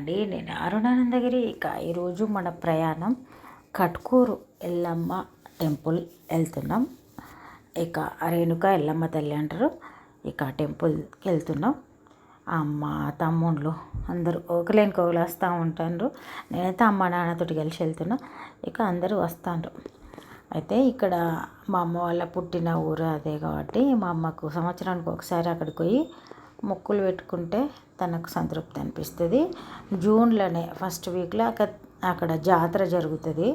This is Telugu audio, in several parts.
అండి. నేను అరుణానందగిరి. ఇక ఈరోజు మన ప్రయాణం కట్కూరు ఎల్లమ్మ టెంపుల్ వెళ్తున్నాం. ఇక రేణుక ఎల్లమ్మ తల్లి అంటారు. ఇక టెంపుల్కి వెళ్తున్నాం. అమ్మ తమ్ముళ్ళు అందరూ ఒకలేని కోగులు వస్తూ ఉంటారు. నేనైతే అమ్మ నాన్నతోటి కలిసి వెళ్తున్నా. ఇక అందరూ వస్తారు అయితే ఇక్కడ మా అమ్మ వాళ్ళ పుట్టిన ఊరు అదే కాబట్టి మా అమ్మకు సంవత్సరానికి ఒకసారి అక్కడికి పోయి మొక్కులు పెట్టుకుంటే తనకు సంతృప్తి అనిపిస్తుంది. జూన్లోనే ఫస్ట్ వీక్లో అక్కడ అక్కడ జాతర జరుగుతుంది.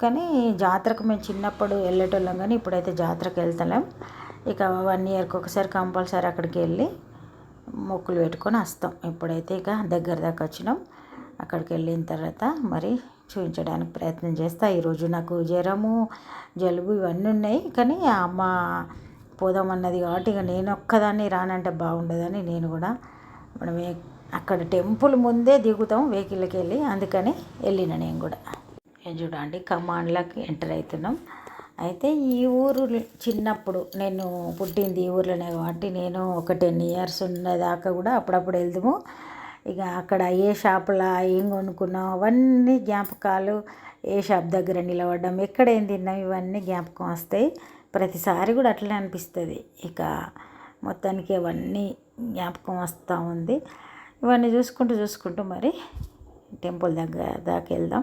కానీ జాతరకు మేము చిన్నప్పుడు వెళ్ళేటోళ్ళం కానీ ఇప్పుడైతే జాతరకు వెళ్తలేం. ఇక వన్ ఇయర్కి ఒకసారి కంపల్సరీ అక్కడికి వెళ్ళి మొక్కులు పెట్టుకొని వస్తాం. ఇప్పుడైతే ఇక దగ్గర దాకా వచ్చినాం. అక్కడికి వెళ్ళిన తర్వాత మరి చూపించడానికి ప్రయత్నం చేస్తా. ఈరోజు నాకు జ్వరము జలుబు ఇవన్నీ ఉన్నాయి. కానీ అమ్మ పోదామన్నది. కాబట్టి ఇక నేను ఒక్కదాన్ని రానంటే బాగుండదని నేను కూడా మనం అక్కడ టెంపుల్ ముందే దిగుతాం వెహికల్కి వెళ్ళి. అందుకని వెళ్ళిన నేను కూడా. ఏం చూడండి కమాండ్లోకి ఎంటర్ అవుతున్నాం. అయితే ఈ ఊరు చిన్నప్పుడు నేను పుట్టింది ఈ ఊర్లోనే కాబట్టి నేను ఒక టెన్ ఇయర్స్ ఉన్నదాకా కూడా అప్పుడప్పుడు వెళ్దాము. ఇక అక్కడ ఏ షాపులో ఏం కొనుక్కున్నాం అవన్నీ జ్ఞాపకాలు ఏ షాప్ దగ్గర నిలబడ్డం ఎక్కడ ఏం తిన్నాం ఇవన్నీ జ్ఞాపకం వస్తాయి. ప్రతిసారి కూడా అట్లనే అనిపిస్తుంది. ఇక మొత్తానికి అవన్నీ జ్ఞాపకం వస్తూ ఉంది. ఇవన్నీ చూసుకుంటూ చూసుకుంటూ మరి టెంపుల్ దగ్గర దాకా వెళ్దాం.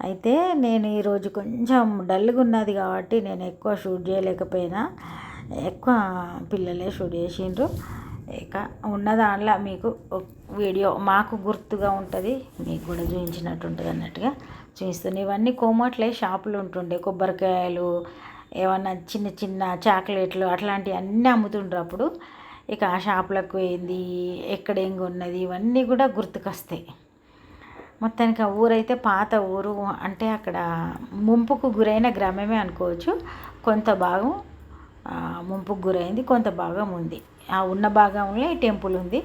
అయితే నేను ఈరోజు కొంచెం డల్గా ఉన్నది కాబట్టి నేను ఎక్కువ షూట్ చేయలేకపోయినా. ఎక్కువ పిల్లలే షూట్ చేసిండ్రు. ఇక ఉన్న దాంట్లో మీకు వీడియో మాకు గుర్తుగా ఉంటుంది. మీకు కూడా చూపించినట్టు ఉంటుంది అన్నట్టుగా చూపిస్తుంది ఇవన్నీ కోమట్లే షాపులు ఉంటుండే కొబ్బరికాయలు ఏమన్నా చిన్న చిన్న చాక్లెట్లు అట్లాంటివి అన్నీ అమ్ముతుండ్రు అప్పుడు. ఇక ఆ షాపులకు పోయింది ఎక్కడ ఏం ఉన్నది ఇవన్నీ కూడా గుర్తుకొస్తాయి. మొత్తానికి ఆ ఊరైతే పాత ఊరు అంటే అక్కడ ముంపుకు గురైన గ్రామమే అనుకోవచ్చు. కొంత భాగం ముంపుకు గురైంది కొంత భాగం ఉంది. ఆ ఉన్న భాగంలో ఈ టెంపుల్ ఉంది.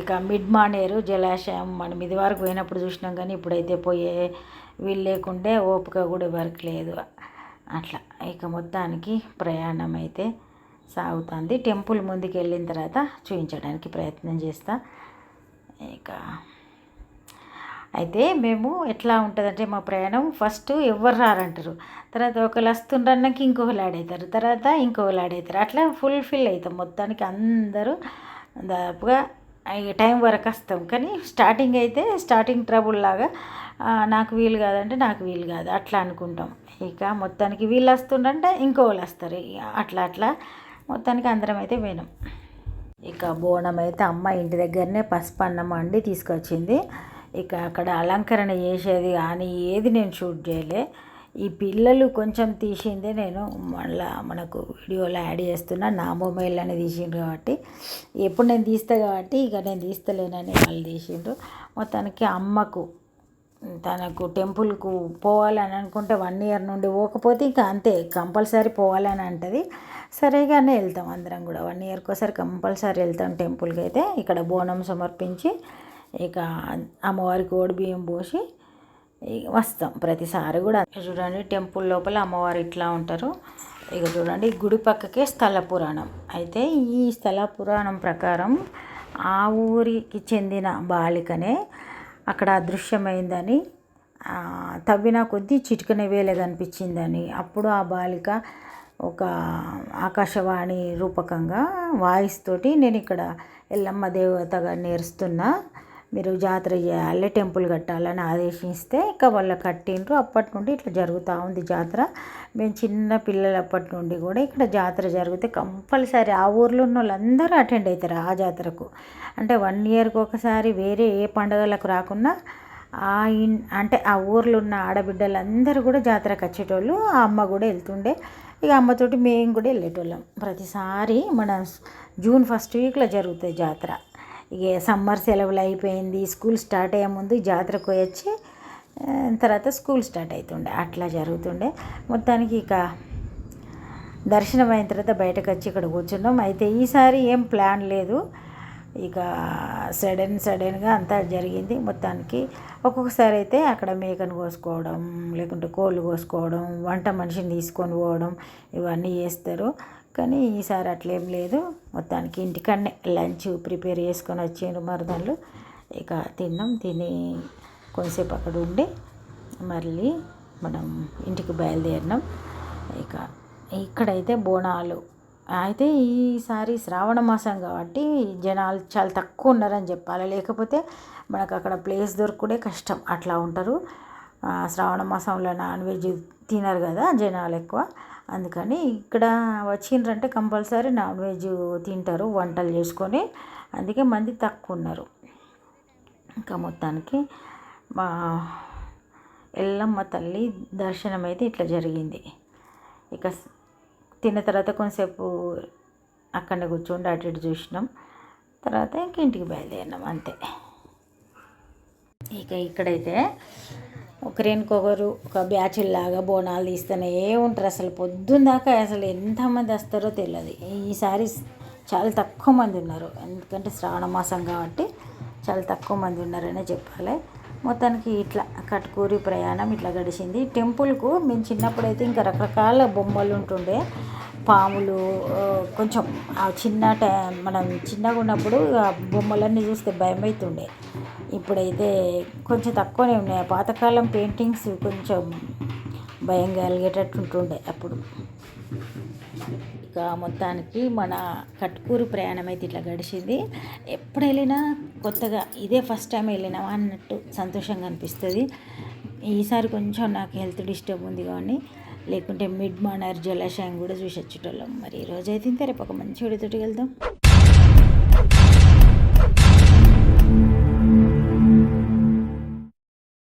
ఇక మిడ్ మానేరు జలాశయం మనం ఇది వరకు పోయినప్పుడు చూసినాం కానీ ఇప్పుడైతే పోయే వీలు లేకుంటే ఓపిక కూడా వరకు లేదు. అట్లా. ఇక మొత్తానికి ప్రయాణం అయితే సాగుతుంది. టెంపుల్ ముందుకు వెళ్ళిన తర్వాత చూపించడానికి ప్రయత్నం చేస్తా. ఇక అయితే మేము ఎట్లా ఉంటుందంటే మా ప్రయాణం ఫస్ట్ ఎవరు రారంటారు. తర్వాత ఒకరు వస్తుండ్రన్నాక ఇంకొకరు ఆడవుతారు తర్వాత ఇంకొకరు ఆడవుతారు అట్లా ఫుల్ఫిల్ అవుతాం మొత్తానికి అందరూ దాదాపుగా టైం వరకు వస్తాం. కానీ స్టార్టింగ్ అయితే స్టార్టింగ్ ట్రబుల్ లాగా నాకు వీలు కాదంటే నాకు వీలు కాదు. అట్లా అనుకుంటాం. ఇక మొత్తానికి వీళ్ళు వస్తుండంటే ఇంకో వాళ్ళు వస్తారు అట్లా అట్లా మొత్తానికి అందరం అయితే పోయినాం. ఇక బోనం అయితే అమ్మ ఇంటి దగ్గరనే పసుపు అన్నం వండి తీసుకొచ్చింది. ఇక అక్కడ అలంకరణ చేసేది కానీ ఏది నేను షూట్ చేయలే. ఈ పిల్లలు కొంచెం తీసిందే నేను. మళ్ళీ మనకు వీడియోలో యాడ్ చేస్తున్నా నా మొబైల్లోనే తీసిండ్రు కాబట్టి. ఎప్పుడు నేను తీస్తా కాబట్టి ఇక నేను తీస్తలేనని వాళ్ళు తీసిండ్రు. మొత్తానికి అమ్మకు తనకు టెంపుల్కు పోవాలని అనుకుంటే వన్ ఇయర్ నుండి పోకపోతే ఇంకా అంతే కంపల్సరీ పోవాలని అంటుంది. సరేగానే వెళ్తాం అందరం కూడా. వన్ ఇయర్కి ఒకసారి కంపల్సరీ వెళ్తాం టెంపుల్కి అయితే. ఇక్కడ బోనం సమర్పించి ఇక అమ్మవారికి ఓడి బియ్యం పోసి వస్తాం ప్రతిసారి కూడా. చూడండి టెంపుల్ లోపల అమ్మవారు ఇట్లా ఉంటారు. ఇక చూడండి గుడి పక్కకే స్థల పురాణం. అయితే ఈ స్థల పురాణం ప్రకారం ఆ ఊరికి చెందిన బాలికనే అక్కడ అదృశ్యమైందని తవ్విన కొద్దీ చిటికన వేలే కనిపించిందని అప్పుడు ఆ బాలిక ఒక ఆకాశవాణి రూపకంగా వాయిస్ తోటి నేను ఇక్కడ ఎల్లమ్మ దేవతగా నేర్స్తున్నా మీరు జాతర చేయాలి టెంపుల్ కట్టాలని ఆదేశిస్తే ఇక వాళ్ళు కట్టిండ్రు. అప్పటి నుండి ఇట్లా జరుగుతూ ఉంది జాతర. మేము చిన్న పిల్లలు అప్పటి నుండి కూడా ఇక్కడ జాతర జరిగితే కంపల్సరీ ఆ ఊర్లో ఉన్న వాళ్ళందరూ అటెండ్ అవుతారు ఆ జాతరకు. అంటే వన్ ఇయర్కి ఒకసారి వేరే ఏ పండుగలకు రాకున్నా ఆ ఇన్ అంటే ఆ ఊర్లో ఉన్న ఆడబిడ్డలందరూ కూడా జాతరకు వచ్చేటోళ్ళు. ఆ అమ్మ కూడా వెళ్తుండే. ఇక అమ్మతోటి మేము కూడా వెళ్ళేటోళ్ళం. ప్రతిసారి మన జూన్ ఫస్ట్ వీక్లో జరుగుతుంది జాతర. ఇక సమ్మర్ సెలవులు అయిపోయింది స్కూల్ స్టార్ట్ అయ్యే ముందు జాతరకు వచ్చి తర్వాత స్కూల్ స్టార్ట్ అవుతుండే అట్లా జరుగుతుండే. మొత్తానికి ఇక దర్శనం అయిన తర్వాత బయటకు వచ్చి ఇక్కడ కూర్చున్నాం. అయితే ఈసారి ఏం ప్లాన్ లేదు. ఇక సడన్ సడన్గా అంతా జరిగింది. మొత్తానికి ఒక్కొక్కసారి అయితే అక్కడ మేకను కోసుకోవడం లేకుంటే కోళ్ళు కోసుకోవడం వంట మనిషిని తీసుకొని పోవడం ఇవన్నీ చేస్తారు. కానీ ఈసారి అట్లేం లేదు. మొత్తానికి ఇంటికన్నే లంచ్ ప్రిపేర్ చేసుకొని వచ్చిండు మరదళ్ళు. ఇక తిన్నాం తిని కొంతసేపు అక్కడ ఉండి మళ్ళీ మనం ఇంటికి బయలుదేరినాం. ఇక ఇక్కడైతే బోనాలు. అయితే ఈసారి శ్రావణ మాసం కాబట్టి జనాలు చాలా తక్కువ ఉన్నారని చెప్పాలి. లేకపోతే మనకు అక్కడ ప్లేస్ దొరకడే కష్టం. అట్లా ఉంటారు. శ్రావణ మాసంలో నాన్ వెజ్ తినరు కదా జనాలు ఎక్కువ. అందుకని ఇక్కడ వచ్చిండ్రంటే కంపల్సరీ నాన్ వెజ్ తింటారు వంటలు చేసుకొని. అందుకే మంది తక్కువ ఉన్నారు. ఇంకా మొత్తానికి మా ఎల్లమ్మ తల్లి దర్శనం అయితే ఇట్లా జరిగింది. ఇక తిన్న తర్వాత కొంతసేపు అక్కడనే కూర్చోండి అటు ఇటు చూసినాం. తర్వాత ఇంక ఇంటికి బయలుదేరినాం అంతే. ఇక ఇక్కడైతే ఒకరికొకరు ఒక బ్యాచ్ లాగా బోనాలు తీస్తూనే ఉంటారు అసలు? పొద్దున్న దాకా అసలు ఎంతమంది వస్తారో తెలియదు ఈసారి చాలా తక్కువ మంది ఉన్నారు. ఎందుకంటే శ్రావణ మాసం కాబట్టి చాలా తక్కువ మంది ఉన్నారనే చెప్పాలి. మొత్తానికి ఇట్లా కట్కూరి ప్రయాణం ఇట్లా గడిచింది. టెంపుల్కు మేము చిన్నప్పుడైతే ఇంకా రకరకాల బొమ్మలు ఉంటుండే. పాములు కొంచెం ఆ చిన్న టై మనం చిన్నగా ఉన్నప్పుడు ఆ బొమ్మలన్నీ చూస్తే భయం అవుతుండే ఇప్పుడైతే కొంచెం తక్కువనే ఉన్నాయి. పాతకాలం పెయింటింగ్స్ కొంచెం భయం కలిగేటట్టు ఉంటుండే అప్పుడు. ఇక మొత్తానికి మన కట్కూరు ప్రయాణం అయితే ఇట్లా గడిచింది. ఎప్పుడు వెళ్ళినా కొత్తగా ఇదే ఫస్ట్ టైం వెళ్ళినామా అన్నట్టు సంతోషంగా అనిపిస్తుంది. ఈసారి కొంచెం నాకు హెల్త్ డిస్టర్బ్ ఉంది కానీ లేకుంటే మిడ్ మానర్ జలాశయం కూడా చూసి వచ్చేటోళ్ళం మరి ఈరోజు అయితే ఇంత రేపు ఒక మంచి వీడియోతోటి వెళ్దాం